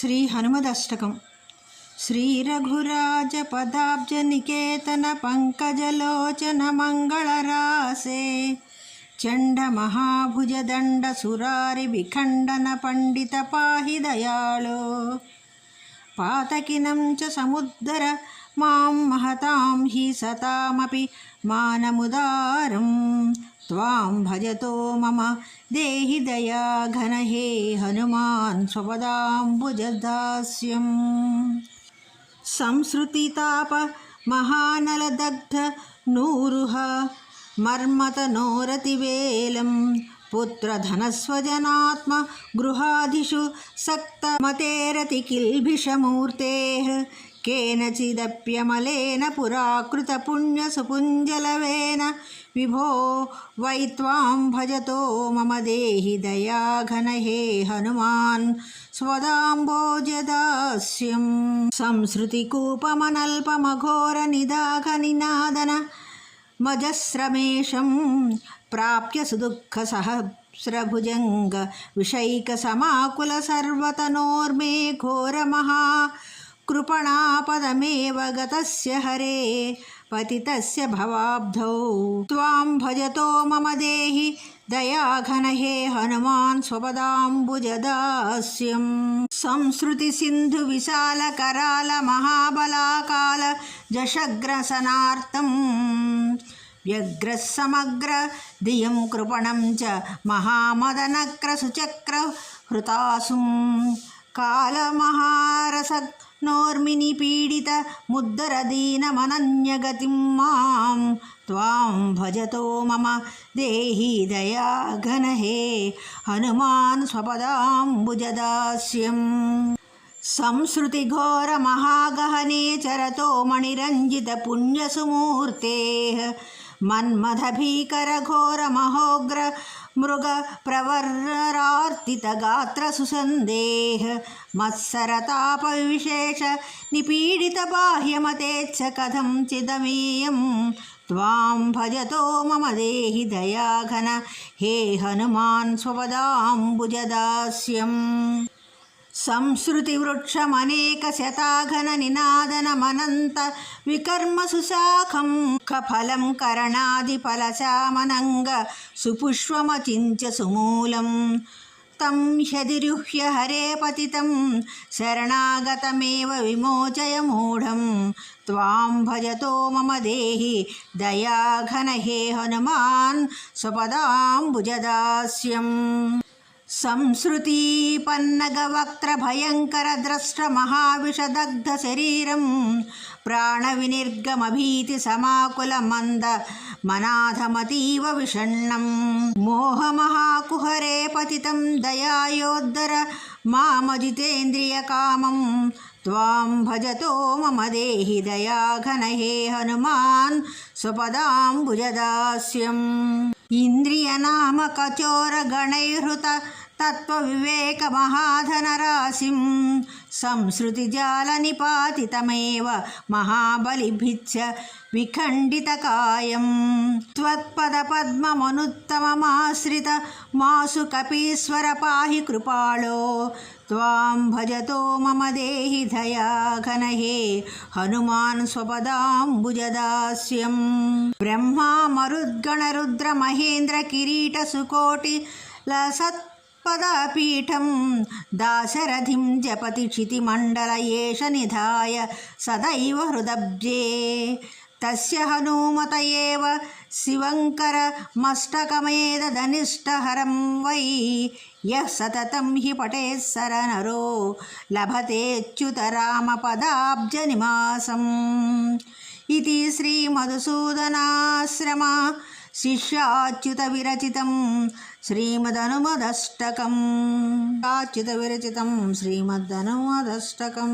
श्रीहनुमदष्टकं श्रीरघुराजपदाब्जनिकेतनपङ्कजलोचनमङ्गलरासे चण्डमहाभुजदण्डसुरारिविखण्डनपण्डित पाहि दयालो पातकिनं च समुद्धर मां महतां हि सतामपि मानमुदारम्। విఖండన పండిత పాహి దయాళో పాతకినం చ సముద్దర మాం మహతాం హి సతామపి మానముదారం త్వాం భజతో केनचिदप्यमलेन पुराकृतपुण्यसुपुञ्जलवेन विभो वै त्वां भजतो मम देहि दयाघनहे हनुमान् स्वदाम्बोजदास्यं संसृतिकूपमनल्पमघोरनिदाघनिनादन मजस्रमेशं प्राप्य सुदुःखसहस्रभुजङ्ग विषैकसमाकुलसर्वतनोर्मे घोरमहा कृपणापदमेव गतस्य हरे, पतितस्य भवाब्धौ। त्वां भजतो मम देहि, दयाघन हे हनुमान् स्वपदाम्बुजदास्यं संसृतिसिन्धुविशालकराल महाबलाकाल जशग्रसनार्तं व्यग्रः समग्र धियं कृपणं च महामदनक्रसुचक्र हृतासुं कालमहारस नोर्मिनि पीडित मुद्दरदीनमनन्यगतिं मां त्वां भजतो मम देहि दयाघन हे हनुमान् स्वपदाम्बुजदास्यम् संसृतिघोरमहागहने चरतो मणिरञ्जितपुण्यसुमूर्तेः मन्मथभीकरघोरमहोग्र మృగ ప్రవర్ణరార్తితగాత్ర సుసందేహ మత్సరతాపవిశేష నిపీడితబాహ్యమతేచ్ఛ కథం చిదమీయం త్వాం భజతో మమ దేహి దయాఘన హే హనుమాన్ స్వపదాంబుజదాస్యం సంస్కృతి సంసృతివృక్షమనేక శతాఘన నినాదన మనంత వికర్మ సుశాఖం కఫలం కరణాది ఫలశామనంగ సుపుష్పమచించ సుమూలం తం హ్యదిరుహ్య హరే పతితం శరణాగతమేవ విమోచయ మూఢం త్వాం భజతో మమ దేహి దయాఘన హే హనుమాన్ స్వపదాంబుజదాస్యం संसृतीपन्नगवक्त्रभयङ्करद्रष्टमहाविषदग्धशरीरं प्राणविनिर्गमभीतिसमाकुलमन्द मनाथमतीव विषण्णं मोहमहाकुहरे पतितं दयायोद्धर मामजितेन्द्रियकामं त्वां भजतो मम देहि दयाघन हे हनुमान् स्वपदाम्बुजदास्यम्। इन्द्रियनामकचोरगणैर्हृत तत्त्वविवेकमहाधनराशिं संसृतिजालनिपातितमेव महाबलिभिच्छ विखण्डितकायं त्वत्पदपद्ममनुत्तममाश्रित मासु कपीश्वर पाहि कृपालो त्वां भजतो मम देहि दयाघन हे हनुमान् स्वपदाम्बुजदास्यं ब्रह्मा పదాపీఠం దాశరథిం జపతి క్షితిమండల ఏష నిధాయ సదైవ హృదబ్జే తస్య హనుమత ఏవ శివంకర మష్టకమేదనిష్టహరం వై యః సతతం హి పటే సరనరో లభతేచ్యుతరామపదాబ్జనిమాసం ఇది శ్రీమధుసూదనాశ్రమ శిష్యాచ్యుత విరచితం శ్రీమదనుమదష్టకం. ఆచ్యుత విరచితం శ్రీమదనుమదష్టకం.